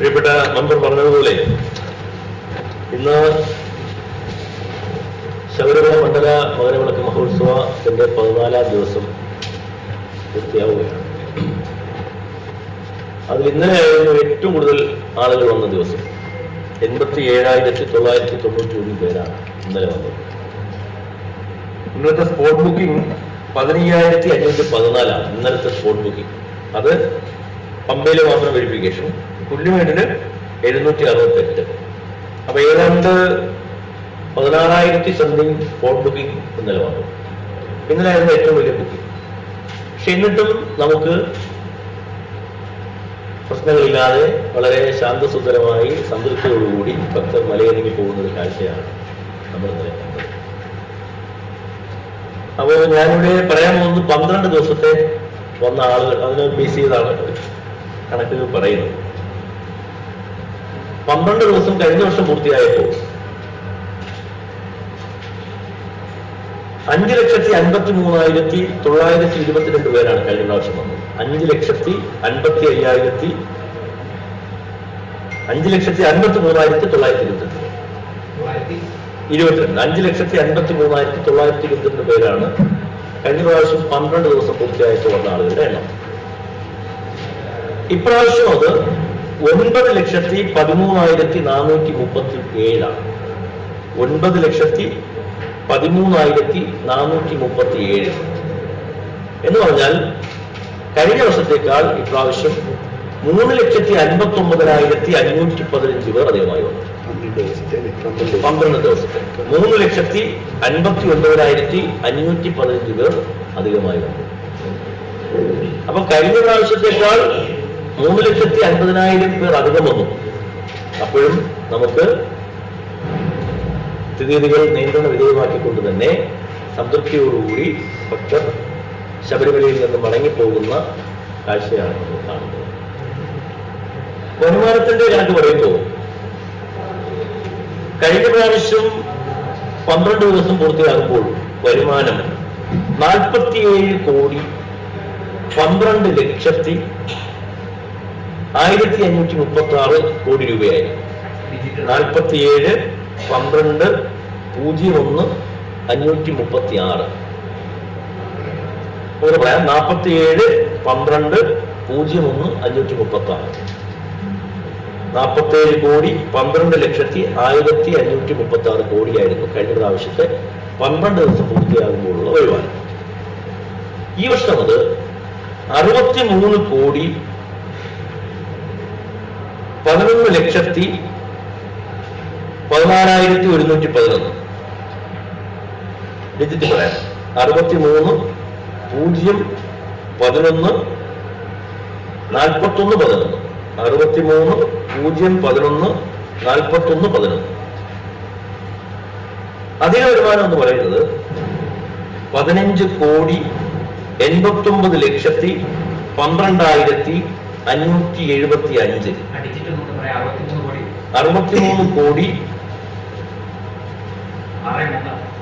പ്രിയപ്പെട്ട മെമ്പർ പറഞ്ഞതുപോലെ ഇന്ന് ശബരിമല മണ്ഡല മകരവിളക്ക് മഹോത്സവത്തിന്റെ പതിനാലാം ദിവസം പൂർത്തിയാവുകയാണ്. അതിൽ ഇന്നലെയായിരുന്നു ഏറ്റവും കൂടുതൽ ആളുകൾ വന്ന ദിവസം. എൺപത്തി ഏഴായിരത്തി തൊള്ളായിരത്തി തൊണ്ണൂറ്റി ഒന്ന് പേരാണ് ഇന്നലെ വന്നത്. ഇന്നത്തെ സ്പോട്ട് ബുക്കിംഗ് പതിനയ്യായിരത്തി അഞ്ഞൂറ്റി പതിനാലാണ് ഇന്നലത്തെ സ്പോട്ട് ബുക്കിംഗ് അത് പമ്പയിലെ മാത്രം വെരിഫിക്കേഷൻ പുല്ലുമേടിന് എഴുന്നൂറ്റി അറുപത്തെട്ട് അപ്പൊ ഏതാണ്ട് പതിനാറായിരത്തി സംതിങ് സ്പോട്ട് ബുക്കിംഗ് ഇന്നലെ വന്നു ഇന്നലായിരുന്നു ഏറ്റവും വലിയ ബുക്കിംഗ് പക്ഷെ എന്നിട്ടും നമുക്ക് പ്രശ്നങ്ങളില്ലാതെ വളരെ ശാന്തസുന്ദരമായി സംതൃപ്തിയോടുകൂടി ഭക്തർ മലയിറങ്ങി പോകുന്ന ഒരു കാഴ്ചയാണ് നമ്മൾ ഇന്നലെ അപ്പോൾ ഞാനിവിടെ പറയാൻ പോകുന്നത് പന്ത്രണ്ട് ദിവസത്തെ വന്ന ആളുകൾ അതിനെ ബേസ് ചെയ്താണ് കണക്കുകൾ പറയുന്നത്. പന്ത്രണ്ട് ദിവസം കഴിഞ്ഞ വർഷം പൂർത്തിയായപ്പോൾ അഞ്ച് ലക്ഷത്തി അൻപത്തി മൂവായിരത്തി തൊള്ളായിരത്തി ഇരുപത്തിരണ്ട് പേരാണ് കഴിഞ്ഞ പ്രാവശ്യം വന്നത്. അഞ്ച് ലക്ഷത്തി അൻപത്തി അയ്യായിരത്തി അഞ്ച് ലക്ഷത്തി അൻപത്തി മൂവായിരത്തി തൊള്ളായിരത്തി ഇരുപത്തിരണ്ട് ഇരുപത്തിരണ്ട്. അഞ്ച് ലക്ഷത്തി അൻപത്തി മൂവായിരത്തി തൊള്ളായിരത്തി ഇരുപത്തിരണ്ട് പേരാണ് കഴിഞ്ഞ പ്രാവശ്യം പന്ത്രണ്ട് ദിവസം പൂർത്തിയായിട്ട് വന്ന ആളുകളുടെ എണ്ണം. ഇപ്രാവശ്യം അത് ഒൻപത് ലക്ഷത്തി പതിമൂന്നായിരത്തി നാനൂറ്റി മുപ്പത്തി ഏഴാണ് ഒൻപത് ലക്ഷത്തി പതിമൂന്നായിരത്തി നാനൂറ്റി മുപ്പത്തി ഏഴ് എന്ന് പറഞ്ഞാൽ കഴിഞ്ഞ വർഷത്തേക്കാൾ ഇപ്രാവശ്യം മൂന്ന് ലക്ഷത്തി അൻപത്തി ഒമ്പതിനായിരത്തി അഞ്ഞൂറ്റി പതിനഞ്ച് പേർ അധികമായി വന്നു. പന്ത്രണ്ട് ദിവസത്തെ. മൂന്ന് ലക്ഷത്തി അൻപത്തി ഒൻപതിനായിരത്തി അഞ്ഞൂറ്റി പതിനഞ്ച് പേർ അധികമായി വന്നു. അപ്പൊ കഴിഞ്ഞ പ്രാവശ്യത്തേക്കാൾ മൂന്ന് ലക്ഷത്തി അൻപതിനായിരം പേർ അധികം വന്നു. അപ്പോഴും നമുക്ക് സ്ഥിതിഗതികൾ നിയന്ത്രണ വിധേയമാക്കിക്കൊണ്ട് തന്നെ സംതൃപ്തിയോടുകൂടി ഭക്തർ ശബരിമലയിൽ നിന്ന് മടങ്ങിപ്പോകുന്ന കാഴ്ചയാണ് നമ്മൾ കാണുന്നത്. വരുമാനത്തിന്റെ കണക്ക് പറയുമ്പോൾ കഴിഞ്ഞ പ്രാവശ്യം പന്ത്രണ്ട് ദിവസം പൂർത്തിയാകുമ്പോൾ വരുമാനം നാൽപ്പത്തിയേഴ് കോടി പന്ത്രണ്ട് ലക്ഷത്തി ആയിരത്തി അഞ്ഞൂറ്റി മുപ്പത്തി ആറ് കോടി രൂപയായി. നാൽപ്പത്തിയേഴ് പന്ത്രണ്ട് പൂജ്യം ഒന്ന് അഞ്ഞൂറ്റി മുപ്പത്തി ആറ് ഒന്ന് പറയാം നാൽപ്പത്തിയേഴ് പന്ത്രണ്ട് പൂജ്യം ഒന്ന് അഞ്ഞൂറ്റി മുപ്പത്തി ആറ് നാൽപ്പത്തേഴ് കോടി പന്ത്രണ്ട് ലക്ഷത്തി ആയിരത്തി അഞ്ഞൂറ്റി മുപ്പത്തി ആറ് കോടിയായിരുന്നു കഴിഞ്ഞ പ്രാവശ്യത്തെ പന്ത്രണ്ട് ദിവസം പൂർത്തിയാകുമ്പോഴുള്ള വരുമാനം. ഈ വർഷം അത് അറുപത്തി മൂന്ന് കോടി പതിനൊന്ന് ലക്ഷത്തി പതിനാലായിരത്തി ഒരുന്നൂറ്റി പതിനൊന്ന്. ഡിജിറ്റ് പറയാം അറുപത്തി മൂന്ന് പൂജ്യം പതിനൊന്ന് നാൽപ്പത്തൊന്ന് പതിനൊന്ന്. അറുപത്തി മൂന്ന് പൂജ്യം പതിനൊന്ന് നാൽപ്പത്തൊന്ന് പതിനൊന്ന്. അധിക വരുമാനം എന്ന് പറയുന്നത് പതിനഞ്ച് കോടി എൺപത്തി ഒമ്പത് ലക്ഷത്തി പന്ത്രണ്ടായിരത്തി അഞ്ഞൂറ്റി എഴുപത്തി അഞ്ച്. അറുപത്തിമൂന്ന് കോടി.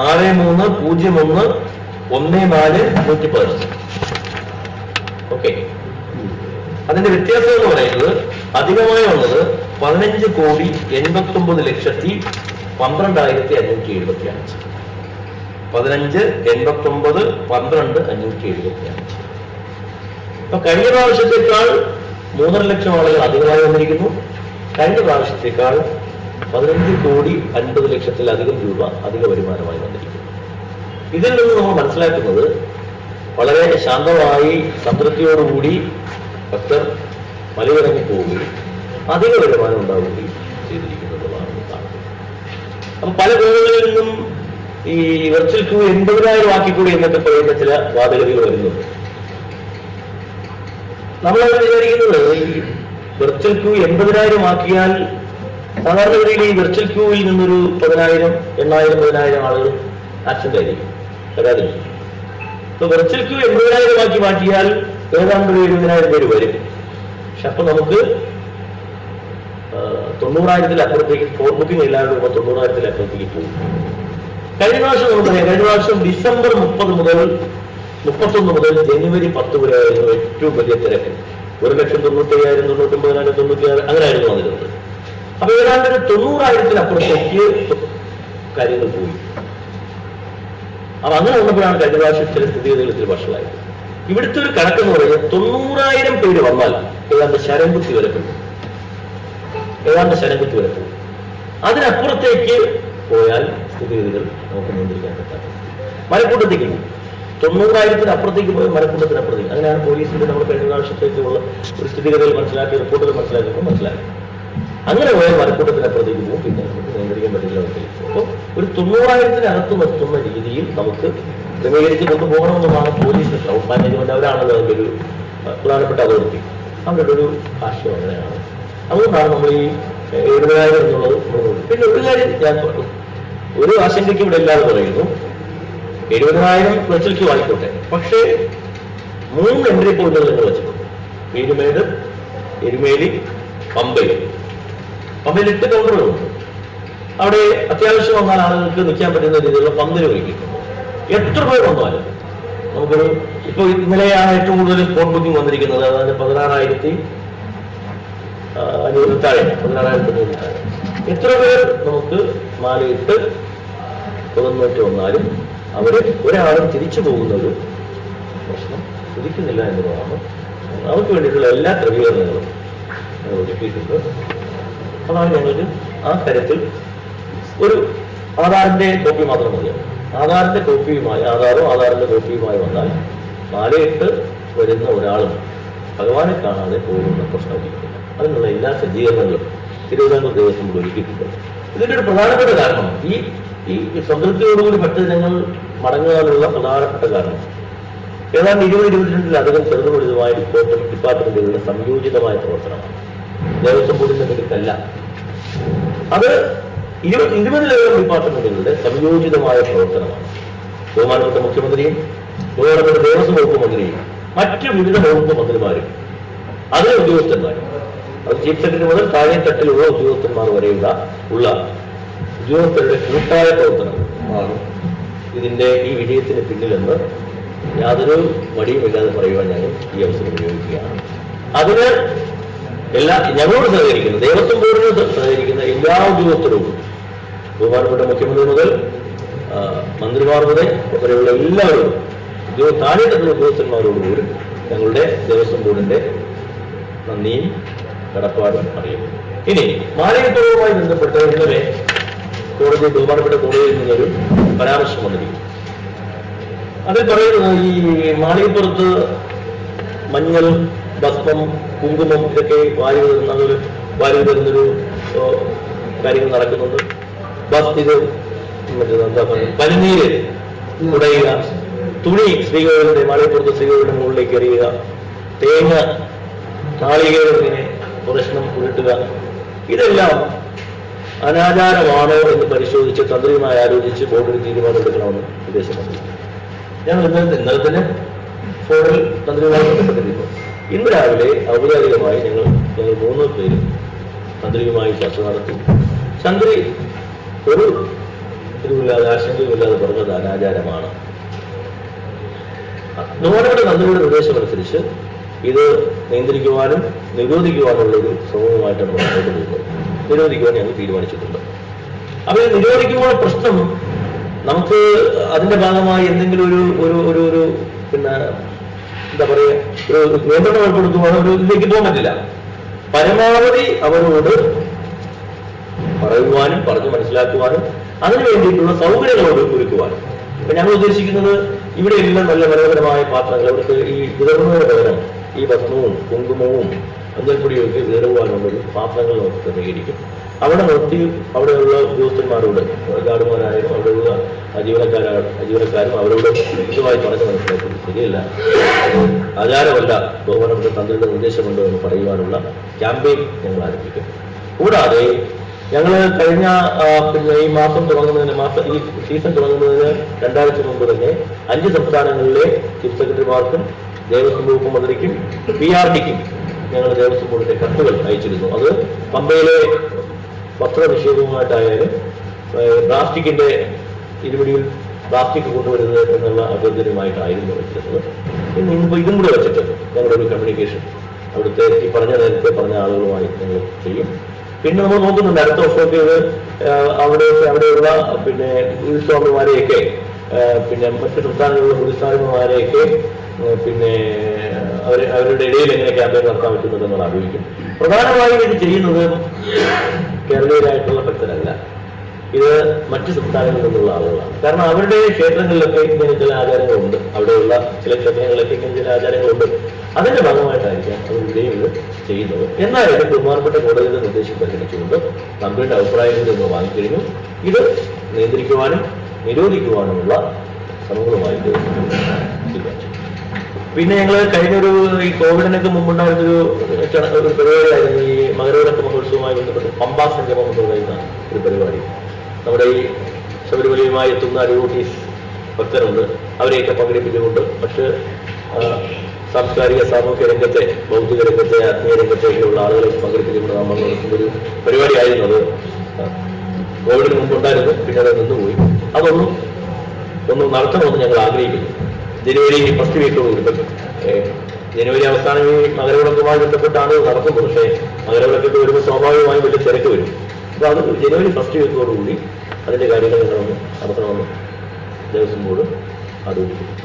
ആറ് മൂന്ന്. പൂജ്യം ഒന്ന് ഒന്ന് നാല് നൂറ്റി പതിനൊന്ന്. ഓക്കെ. അതിന്റെ വ്യത്യാസം എന്ന് പറയുന്നത് അധികമായി ഉള്ളത് പതിനഞ്ച് കോടി എൺപത്തി ഒമ്പത് ലക്ഷത്തി പന്ത്രണ്ടായിരത്തി അഞ്ഞൂറ്റി എഴുപത്തി അഞ്ച് പതിനഞ്ച് എൺപത്തി ഒമ്പത് പന്ത്രണ്ട് അഞ്ഞൂറ്റി എഴുപത്തി അഞ്ച് അപ്പൊ കഴിഞ്ഞ പ്രാവശ്യത്തേക്കാൾ മൂന്നര ലക്ഷം ആളുകൾ അധികമായി വന്നിരിക്കുന്നു. കഴിഞ്ഞ പ്രാവശ്യത്തേക്കാൾ പതിനഞ്ച് കോടി അൻപത് ലക്ഷത്തിലധികം രൂപ അധിക വരുമാനമായി വന്നിരിക്കുന്നു. ഇതിൽ നിന്ന് നമ്മൾ മനസ്സിലാക്കുന്നത് വളരെ ശാന്തമായി സംതൃപ്തിയോടുകൂടി ഭക്തർ മലയിറങ്ങി പോവുകയും അധിക വരുമാനം ഉണ്ടാവുകയും ചെയ്തിരിക്കുന്നതാണ് കാണുന്നത്. പല വീടുകളിൽ നിന്നും ഈ വെർച്വൽ ക്യൂ എൺപതിനായിരം ആക്കിക്കൂടി എന്നൊക്കെ പറയുന്ന ചില വാദഗതികൾ വരുന്നുണ്ട്. നമ്മളത് വിചാരിക്കുന്നത് ഈ വെർച്വൽ ക്യൂ എൺപതിനായിരം ആക്കിയാൽ സാധാരണഗതിയിൽ ഈ വെർച്വൽ ക്യൂവിൽ നിന്നൊരു പതിനായിരം എണ്ണായിരം പതിനായിരം ആളുകൾ ആക്സിഡന്റ് ആയിരിക്കും. വരാതിരിക്കും ഇപ്പൊ വെർച്വൽ ക്യൂ എൺപതിനായിരം ആക്കി മാറ്റിയാൽ ഏതാണ്ട് ഒരു എഴുപതിനായിരം പേര് വരും. പക്ഷെ അപ്പൊ നമുക്ക് തൊണ്ണൂറായിരത്തിൽ അപ്പുറത്തേക്ക് ഫോർ ബുക്കിംഗ് ഇല്ലാണ്ട് തൊണ്ണൂറായിരത്തിൽ അപ്പുറത്തേക്ക് പോകും. കഴിഞ്ഞ പ്രാവശ്യം നമുക്കറിയാം കഴിഞ്ഞ പ്രാവശ്യം ഡിസംബർ മുപ്പത് മുതൽ മുപ്പത്തൊന്ന് മുതൽ ജനുവരി പത്ത് വരെ ആയിരുന്നു ഏറ്റവും വലിയ തിരക്ക്. ഒരു ലക്ഷം തൊണ്ണൂറ്റി അയ്യായിരം തൊണ്ണൂറ്റൊമ്പതിനായിരം തൊണ്ണൂറ്റി അങ്ങനെയായിരുന്നു വന്നിരുന്നത്. അപ്പൊ ഏതാണ്ട് ഒരു തൊണ്ണൂറായിരത്തിനപ്പുറത്തേക്ക് കാര്യങ്ങൾ പോയി. അപ്പൊ അങ്ങനെ വന്നപ്പോഴാണ് കഴിഞ്ഞ പ്രാവശ്യം ചില സ്ഥിതിഗതികൾ ഇത്തിരി വഷളായത്. ഇവിടുത്തെ ഒരു കണക്കെന്ന് പറയുന്നത് തൊണ്ണൂറായിരം പേര് വന്നാൽ ഏതാണ്ട് ശരംകുത്തി വരെ പോകും ഏതാണ്ട് ശരംകുത്തി വരെ പോകും അതിനപ്പുറത്തേക്ക് പോയാൽ സ്ഥിതിഗതികൾ നമുക്ക് നിയന്ത്രിക്കാൻ പറ്റാത്ത മലക്കൂട്ടത്തേക്ക് തൊണ്ണൂറായിരത്തിന് അപ്പുറത്തേക്ക് പോയി മലക്കൂട്ടത്തിനപ്പുറത്തേക്ക് അങ്ങനെയാണ് പോലീസിന്റെ നമ്മൾ കഴിഞ്ഞ പ്രാവശ്യത്തേക്കുള്ള ഒരു സ്ഥിതിഗതികൾ മനസ്സിലാക്കി റിപ്പോർട്ടുകൾ മനസ്സിലാക്കിയപ്പോൾ മനസ്സിലാക്കി അങ്ങനെ പോയാൽ മലക്കൂട്ടത്തിനപ്പുറത്തേക്ക് പോകും പിന്നെ നമുക്ക് നിയന്ത്രിക്കാൻ പറ്റില്ല അപ്പോൾ ഒരു തൊണ്ണൂറായിരത്തിനകത്തും എത്തുന്ന രീതിയിൽ നമുക്ക് ക്രമീകരിച്ച് കൊണ്ടുപോകണമെന്നുമാണ് പോലീസ് ക്രൗഡ് മാനേജ്മെന്റ് അവരാണല്ലോ അതിന്റെ ഒരു പ്രധാനപ്പെട്ട അതോറിറ്റി. അവരുടെ ഒരു ആശയം അങ്ങനെയാണ്. അതുകൊണ്ടാണ് നമ്മൾ ഈ എഴുപതിനായിരം എന്നുള്ളത് പിന്നെ ഒരു കാര്യം ഞാൻ പറഞ്ഞു. ഒരു ആശങ്കയ്ക്ക് ഇവിടെ ഇല്ലാതെ പറയുന്നു. എഴുപതിനായിരം വെച്ചിലേക്ക് വായിക്കോട്ടെ പക്ഷേ മൂന്ന് എൻട്രി പോയിന്റുകൾ നിങ്ങൾ വെച്ചിട്ടുണ്ട്. വീരുമേട് എരുമേലി പമ്പയിൽ പമ്പയിൽ എട്ട് കൗണ്ടറുകളുണ്ട് അവിടെ അത്യാവശ്യം വന്നാൽ ആളുകൾക്ക് നിൽക്കാൻ പറ്റുന്ന രീതിയിലുള്ള പന്തിന് ഒരുക്കിയിട്ടുണ്ട് എത്ര പേർ വന്നാലും നമുക്കൊരു ഇപ്പൊ ഇന്നലെയാണ് ഏറ്റവും കൂടുതൽ സ്പോട്ട് ബുക്കിംഗ് വന്നിരിക്കുന്നത്. അതായത് പതിനാറായിരത്തി ആ, അഞ്ഞൂറ് താഴെ പതിനാറായിരത്തി അഞ്ഞൂറ് താഴെ എത്ര പേർ നമുക്ക് നാല് എട്ട് തുറന്നിട്ട് വന്നാലും അവർ ഒരാളും തിരിച്ചു പോകുന്നത് പ്രശ്നം ഉദിക്കുന്നില്ല എന്നുള്ളതാണ് അവർക്ക് വേണ്ടിയിട്ടുള്ള എല്ലാ ക്രമീകരണങ്ങളും ഒരുക്കിയിട്ടുണ്ട്. അതാണ് ഞങ്ങൾക്ക് ആ കാര്യത്തിൽ ഒരു ആധാറിന്റെ കോപ്പി മാത്രം മതിയാവും ആധാറിന്റെ കോപ്പിയുമായി ആധാറും ആധാറിന്റെ കോപ്പിയുമായി വന്നാൽ മാലയിട്ട് വരുന്ന ഒരാളും ഭഗവാനെ കാണാതെ പോകുന്ന പ്രശ്നമില്ല അതിനുള്ള എല്ലാ സജ്ജീകരണങ്ങളും തിരുവിതാംകൂർ ദേവസ്വം ഒരുക്കിയിട്ടുണ്ട്. ഇതിന്റെ ഒരു പ്രധാനപ്പെട്ട കാരണം ഈ ഈ സംതൃപ്തിയോടുകൂടി ഭക്തജനങ്ങൾ മടങ്ങുവാനുള്ള പ്രധാനപ്പെട്ട കാരണം. ഏതാണ്ട് ഇരുപത് ഇരുപത്തിരണ്ടിലധികം ചെറുതും വലുതുമായ ഡിപ്പാർട്ട്മെന്റ് ഡിപ്പാർട്ട്മെന്റുകളുടെ സംയോജിതമായ പ്രവർത്തനമാണ്. ദേവസ്വം ബോർഡിന്റെ നിരക്കല്ല അത് ഇരുപത് ഇരുപതിലധികം ഡിപ്പാർട്ട്മെന്റുകളുടെ സംയോജിതമായ പ്രവർത്തനമാണ്. ബഹുമാനപ്പെട്ട മുഖ്യമന്ത്രിയും ബഹുമാനപ്പെട്ട ദേവസ്വം വകുപ്പ് മന്ത്രിയും മറ്റു വിവിധ വകുപ്പ് മന്ത്രിമാരും അതിലെ ഉദ്യോഗസ്ഥന്മാരും അത് ചീഫ് സെക്രട്ടറി മുതൽ താഴെ തട്ടിലുള്ള ഉദ്യോഗസ്ഥന്മാർ വരെയുള്ള ഉള്ള ഉദ്യോഗസ്ഥരുടെ കൂട്ടായ പ്രവർത്തനമാണ് ഇതിന്റെ ഈ വിജയത്തിന് പിന്നിലെന്ന് യാതൊരു മടിയുമില്ലാതെ പറയുവാൻ ഞാൻ ഈ അവസരം ഉപയോഗിക്കുകയാണ്. അതിന് എല്ലാ ഞങ്ങളോട് സഹകരിക്കുന്ന. ദേവസ്വം ബോർഡിനോട് സഹകരിക്കുന്ന എല്ലാ ഉദ്യോഗസ്ഥരും ബഹുമാനപ്പെട്ട മുഖ്യമന്ത്രി മുതൽ മന്ത്രിമാർ മുതൽ വരെയുള്ള എല്ലാവരും ഉദ്യോഗ താഴെത്തുന്ന ഉദ്യോഗസ്ഥന്മാരോടുകൂടി പോലും ഞങ്ങളുടെ ദേവസ്വം ബോർഡിന്റെ നന്ദിയും കടപ്പാടും അറിയുന്നു. ഇനി മാലിന്യത്തോടുമായി ബന്ധപ്പെട്ട് ഇന്നലെ കോടതി ബഹുമാനപ്പെട്ട കോടതിയിൽ നിന്നൊരു പരാമർശം വന്നിരിക്കും അതിൽ പറയുന്നത് ഈ മാളികപ്പുറത്ത് മഞ്ഞൾ ഭസ്മം കുങ്കുമം ഇതൊക്കെ വാരി വരുന്നത് വാരി വരുന്നൊരു കാര്യങ്ങൾ നടക്കുന്നുണ്ട്. ബസ് ഇത് മറ്റേ എന്താ പറയുക? പനിനീര് ഉടയുക. തുണി സ്ത്രീകളുടെ മാളികപ്പുറത്ത് സ്ത്രീകളുടെ മുകളിലേക്ക് എറിയുക. തേങ്ങ നാളികേരം പ്രശ്നം ഉരുട്ടുക. ഇതെല്ലാം അനാചാരമാണോ എന്ന് പരിശോധിച്ച് തന്ത്രിയുമായി ആലോചിച്ച് ബോർഡിൽ തീരുമാനമെടുക്കണമെന്ന് നിർദ്ദേശമുണ്ട് ഞങ്ങൾ ഇന്നലെ ഇന്നലെ തന്നെ ഫോണിൽ തന്ത്രിയുമായി ബന്ധപ്പെട്ടിരുന്നു. ഇന്ന് രാവിലെ ഔപചാരികമായി ഞങ്ങൾ ഞങ്ങൾ മൂന്ന് പേര് തന്ത്രിയുമായി ചർച്ച നടത്തി. തന്ത്രി ഒരു ഇതുമില്ലാതെ ആശങ്കയുമില്ലാതെ പറഞ്ഞത് അനാചാരമാണ്. ബഹുമാനപ്പെട്ട തന്ത്രിയുടെ നിർദ്ദേശമനുസരിച്ച് ഇത് നിയന്ത്രിക്കുവാനും നിരോധിക്കുവാനുള്ള ഒരു ശ്രമവുമായിട്ടാണ് മുന്നോട്ട് പോകുന്നത് നിരോധിക്കുവാൻ ഞങ്ങൾ തീരുമാനിച്ചിട്ടുണ്ട്. അവരെ നിരോധിക്കുമ്പോൾ പ്രശ്നം നമുക്ക് അതിന്റെ ഭാഗമായി എന്തെങ്കിലും ഒരു ഒരു ഒരു ഒരു പിന്നെ എന്താ പറയുക ഒരു നിയന്ത്രണം ഏർപ്പെടുത്തുവാനോ ഒരു ഇതിലേക്ക് പോകാൻ പരമാവധി അവരോട് പറയുവാനും പറഞ്ഞു മനസ്സിലാക്കുവാനും അതിനു വേണ്ടിയിട്ടുള്ള സൗകര്യങ്ങളോട് ഒരുക്കുവാനും. ഇപ്പൊ ഞങ്ങൾ ഉദ്ദേശിക്കുന്നത് ഇവിടെ എല്ലാം നല്ല മനോഹരമായ പാത്രങ്ങൾ. അവർക്ക് ഈ വിതറുന്നതിന് പകരം ഈ ഭസ്മവും കുങ്കുമവും വിതറുവാനുള്ള ഒരു പാത്രങ്ങൾ നമുക്ക് ക്രമീകരിക്കും. അവിടെ നിർത്തി അവിടെയുള്ള ഉദ്യോഗസ്ഥന്മാരോട് ഗാർഡുമാരായാലും അവിടെയുള്ള ജീവനക്കാരാ ജീവനക്കാരും അവരോട് കൃത്യമായി പറഞ്ഞ് മനസ്സിലാക്കും. ശരിയല്ല. ആചാരമല്ല. ബഹുമാനപ്പെട്ട തന്ത്രിയുടെ നിർദ്ദേശമുണ്ട് എന്ന് പറയുവാനുള്ള ക്യാമ്പയിൻ ഞങ്ങൾ ആരംഭിക്കും. കൂടാതെ ഞങ്ങൾ കഴിഞ്ഞ പിന്നെ ഈ മാസം തുടങ്ങുന്നതിന് മാസം ഈ സീസൺ തുടങ്ങുന്നതിന് രണ്ടാഴ്ച മുമ്പ് തന്നെ അഞ്ച് സംസ്ഥാനങ്ങളിലെ ചീഫ് സെക്രട്ടറിമാർക്കും ദേവസ്വം വകുപ്പ് മന്ത്രിക്കും പി ആർ ഡിക്കും ഞങ്ങൾ ദേവസ്വം ബോർഡിന്റെ കത്തുകൾ അയച്ചിരുന്നു. അത് പമ്പയിലെ വസ്ത്ര നിക്ഷേപവുമായിട്ടായാലും പ്ലാസ്റ്റിക്കിന്റെ ഇരുപടിയിൽ പ്ലാസ്റ്റിക് കൊണ്ടുവരുന്നത് എന്നുള്ള അഭ്യന്തരമായിട്ടായിരുന്നു വെച്ചിരുന്നത്. മുൻപ് ഇതും കൂടെ വെച്ചിട്ട് ഞങ്ങളൊരു കമ്മ്യൂണിക്കേഷൻ അവിടുത്തെ ഈ പറഞ്ഞ നേരത്തെ പറഞ്ഞ ആളുകളുമായി ഞങ്ങൾ ചെയ്യും. പിന്നെ നമ്മൾ നോക്കുന്നുണ്ട് അടുത്ത വർഷമൊക്കെ ഇത് അവിടെ അവിടെയുള്ള പിന്നെ ഗുരുസ്വാമിമാരെയൊക്കെ ആ, പിന്നെ മറ്റു സംസ്ഥാനങ്ങളിലുള്ള ഗുരുസ്വാമിമാരെയൊക്കെ ആ, പിന്നെ അവർ അവരുടെ ഇടയിൽ എങ്ങനെ ക്യാമ്പയിൻ നടത്താൻ പറ്റുന്നത് നമ്മൾ ആലോചിക്കും പ്രധാനമായും ഇത് ചെയ്യുന്നത് കേരളീയരായിട്ടുള്ള ഭക്തരല്ല. ഇത് മറ്റ് സംസ്ഥാനങ്ങളിൽ നിന്നുള്ള ആളുകളാണ്. കാരണം അവരുടെ ക്ഷേത്രങ്ങളിലൊക്കെ ഇങ്ങനെ ചില ആചാരങ്ങളുണ്ട്. അവിടെയുള്ള ചില ക്ഷേത്രങ്ങളിലൊക്കെ ഇങ്ങനെ ചില ആചാരങ്ങളുണ്ട്. അതിന്റെ ഭാഗമായിട്ടായിരിക്കാം അവർ ഇവിടെയും ഇത് ചെയ്യുന്നത്. എന്നാലും ബഹുമാനപ്പെട്ട കോടതിയുടെ നിർദ്ദേശം പരിഗണിച്ചുകൊണ്ട് നമ്മുടെ അഭിപ്രായങ്ങളിൽ നിന്ന് വാങ്ങിക്കഴിഞ്ഞു. ഇത് നിയന്ത്രിക്കുവാനും നിരോധിക്കുവാനുമുള്ള ശ്രമങ്ങളുമായി തീരുമാനിച്ചു. പിന്നെ ഞങ്ങൾ കഴിഞ്ഞൊരു ഈ കോവിഡിനൊക്കെ മുമ്പുണ്ടായിരുന്നൊരു ഒരു പരിപാടിയായിരുന്നു ഈ മകരവിളക്ക് മഹോത്സവവുമായി ബന്ധപ്പെട്ട് പമ്പാ സംഗമം എന്ന് പറയുന്ന ഒരു പരിപാടി. നമ്മുടെ ഈ ശബരിമലയുമായി എത്തുന്ന അരൂട്ടീസ് ഭക്തരുണ്ട്. അവരെയൊക്കെ പങ്കെടുപ്പിച്ചുകൊണ്ട് പക്ഷേ സാംസ്കാരിക സാമൂഹ്യ രംഗത്തെ ഭൗതിക രംഗത്തെ ആത്മീയ രംഗത്തേക്കുള്ള ആളുകളെ പങ്കെടുപ്പിച്ചുകൊണ്ട് നമ്മൾ ഒരു പരിപാടിയായിരുന്നു അത്. കോവിഡിന് മുമ്പുണ്ടായിരുന്നു പിന്നെ അത് നിന്നുപോയി. അതൊന്നും ഒന്നും നടത്തണമെന്ന് ഞങ്ങൾ ആഗ്രഹിക്കുന്നു. ജനുവരി ഫസ്റ്റ് വീക്കോട് കിട്ടും ജനുവരി അവസാനം ഈ മകരവിളക്കുമായി ബന്ധപ്പെട്ടാണ് നടക്കുന്നത്. പക്ഷേ മകരവിളക്കൊക്കെ വരുമ്പോൾ സ്വാഭാവികമായും വലിയ തിരക്ക് വരും. അപ്പോൾ അത് ജനുവരി ഫസ്റ്റ് വീക്കോടുകൂടി അതിന്റെ കാര്യങ്ങൾ നിങ്ങളൊന്ന് നടത്തണമെന്ന് ദേവസ്വം ബോർഡ് ആലോചിക്കുന്നു.